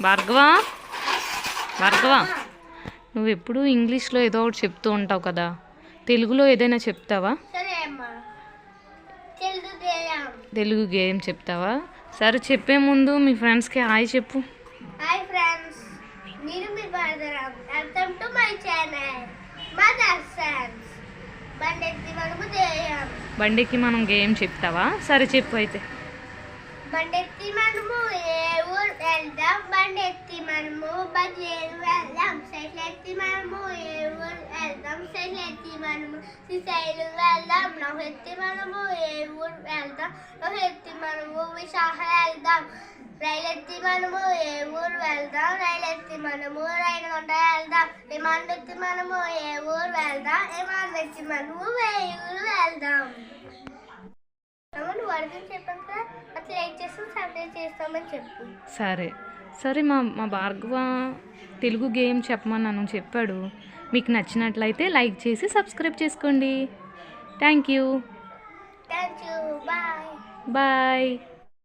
భార్గవ? భార్గవ నువ్వు ఎప్పుడు ఇంగ్లీష్లో ఏదో ఒకటి చెప్తూ ఉంటావు కదా. తెలుగులో ఏదైనా చెప్తావా? తెలుగు గేమ్ చెప్తావా? సరే చెప్పే ముందు మీ ఫ్రెండ్స్కి హాయ్ చెప్పు. Hi friends. నేను మీ welcome to my channel. Mother మనము దేయం బండికి మనం గేమ్ చెప్తావా? సరే చెప్పు అయితే. బండెత్తి మనము వెళ్దాం బండి ఎత్తి మనము బజేరు వెళ్దాం. సైకిల్ ఎత్తి మనము ఏ ఊరు వెళ్దాం. సైకిల్ ఎత్తి మనము శ్రీశైలు వెళ్దాం. నాకు ఎత్తి మనము ఏ ఊరు వెళ్దాం. నాకు ఎత్తి మనము విశాఖ వెళ్దాం. రైలు ఎత్తి మనము ఏ ఊరు వెళ్దాం. రైలు ఎత్తి మనము రైలు కొండ వెళ్దాం. విమానం ఎత్తి మనము ఏ ఊరు వెళ్దాం. విమానం ఎత్తి మనము ఏ ఊరు వెళ్దాం. అవును వరదలు చెప్పాను కదా. అట్లా లైక్ చేస్తాం? సబ్స్క్రైబ్ చేస్తామని చెప్పు. సరే. సరే మా మా భార్గవ తెలుగు గేమ్ చెప్పమన్నాను చెప్పాడు. మీకు నచ్చినట్లయితే లైక్ చేసి సబ్స్క్రైబ్ చేసుకోండి. Thank you. Thank you. Bye. Bye.